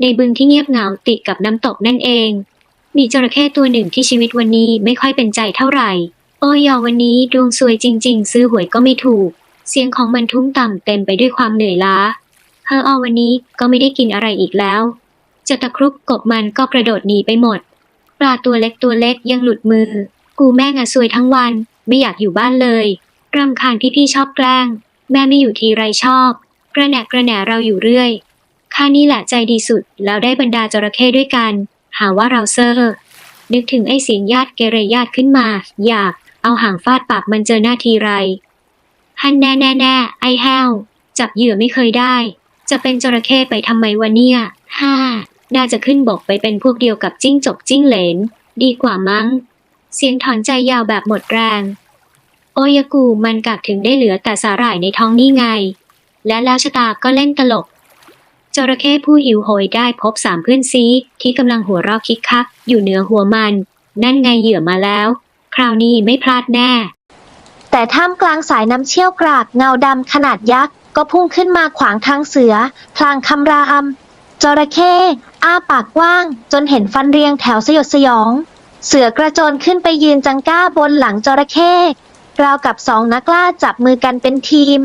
ในบึงที่เงียบเหงาติดกับน้ำตกนั่นเอง มีจระเข้ตัวหนึ่งที่ชีวิตวันนี้ไม่ค่อยเป็นใจเท่าไหร่ โอ้ยอวันนี้ดวงซวยจริง ๆ ซื้อหวยก็ไม่ถูก เสียงของมันทุ้มต่ำเต็มไปด้วยความเหนื่อยล้าเฮออวันนี้ก็ไม่ได้กินอะไรอีกแล้วจะตะครุบกบมันก็กระโดดหนีไปหมด ปลาตัวเล็กตัวเล็กยังหลุดมือ กูแม่งอะซวยทั้งวัน ไม่อยากอยู่บ้านเลยรำคาญที่พี่ชอบแกล้ง แม่ไม่อยู่ทีไรชอบ กระแหนกกระแหนเราอยู่เรื่อย ข้านี่แหละใจดีสุด แล้วได้บรรดาจระเข้ด้วยกัน หาว่าเราเซอร์นึกถึงไอ้เสียงญาติเกเรญาติขึ้นมา อยากเอาหางฟาดปากมันเจอหน้าทีไรฮันแน่แน่แน่ไอ้แห้ว จับเหยื่อไม่เคยได้ จะเป็นจระเข้ไปทำไมวะเนี่ยฮ่าน่าจะขึ้นบกไปเป็นพวกเดียวกับจิ้งจกจิ้งเหลน ดีกว่ามั้ง เสียงถอนใจยาวแบบหมดแรง โอยากูมันกักถึงได้เหลือแต่สาหร่ายในท้องนี่ไง และแล้วชะตาก็เล่นตลก จระเข้ผู้หิวโหยได้พบสามเพื่อนซีที่กำลังหัวเราะคิกคัก อยู่เหนือหัวมัน นั่นไงเหยื่อมาแล้ว คราวนี้ไม่พลาดแน่ แต่ท่ามกลางสายน้ำเชี่ยวกรากเงาดำขนาดยักษ์ ก็พุ่งขึ้นมาขวางทางเสือ พลางคำรามจระเข้อ้าปากกว้าง จนเห็นฟันเรียงแถวสยดสยอง เสือกระโจนขึ้นไปยืนจังก้าบนหลังจระเข้ราวกับสองนักล่าจับมือกันเป็นทีม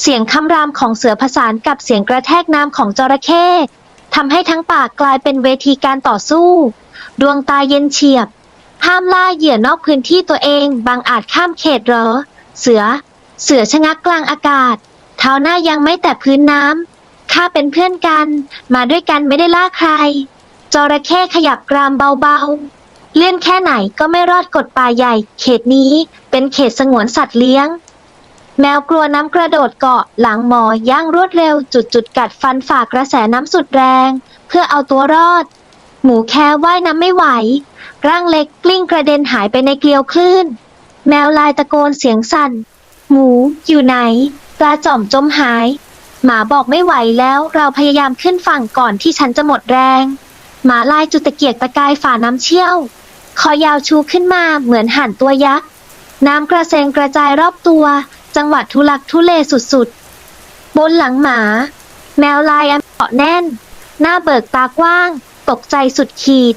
เสียงคำรามของเสือผสานกับเสียงกระแทกน้ำของจระเข้ทำให้ทั้งป่ากกลายเป็นเวทีการต่อสู้ ดวงตาเย็นเฉียบ ห้ามล่าเหยื่อนอกพื้นที่ตัวเอง บางอาจข้ามเขตเหรอ เสือ เสือชะงักกลางอากาศ เท้าหน้ายังไม่แตะพื้นน้ำข้าเป็นเพื่อนกัน มาด้วยกันไม่ได้ล่าใคร จระเข้ขยับกรามเบาๆ เลื่อนแค่ไหนก็ไม่รอดกฎป่าใหญ่ เขตนี้เป็นเขตสงวนสัตว์เลี้ยง แมวกลัวน้ำกระโดดเกาะหลังหมอย่างรวดเร็วจุดจุดกัดฟันฝ่ากระแสน้ำสุดแรง เพื่อเอาตัวรอด หมูแค่ว่ายน้ำไม่ไหว ร่างเล็กกลิ้งกระเด็นหายไปในเกลียวคลื่น แมวลายตะโกนเสียงสั่น หมูอยู่ไหน ปลาจ่อมจมหาย หมาบอกไม่ไหวแล้วเราพยายามขึ้นฝั่งก่อนที่ฉันจะหมดแรง หมาลายจุดตะเกียกตะกายฝ่าน้ำเชี่ยวคอยาวชูขึ้นมาเหมือนห่านตัวยักษ์น้ำกระเซ็นกระจายรอบตัว จังหวัดทุลักทุเลสุดๆ บนหลังหมา แมวลายอันเกาะแน่น หน้าเบิกตากว้าง ตกใจสุดขีด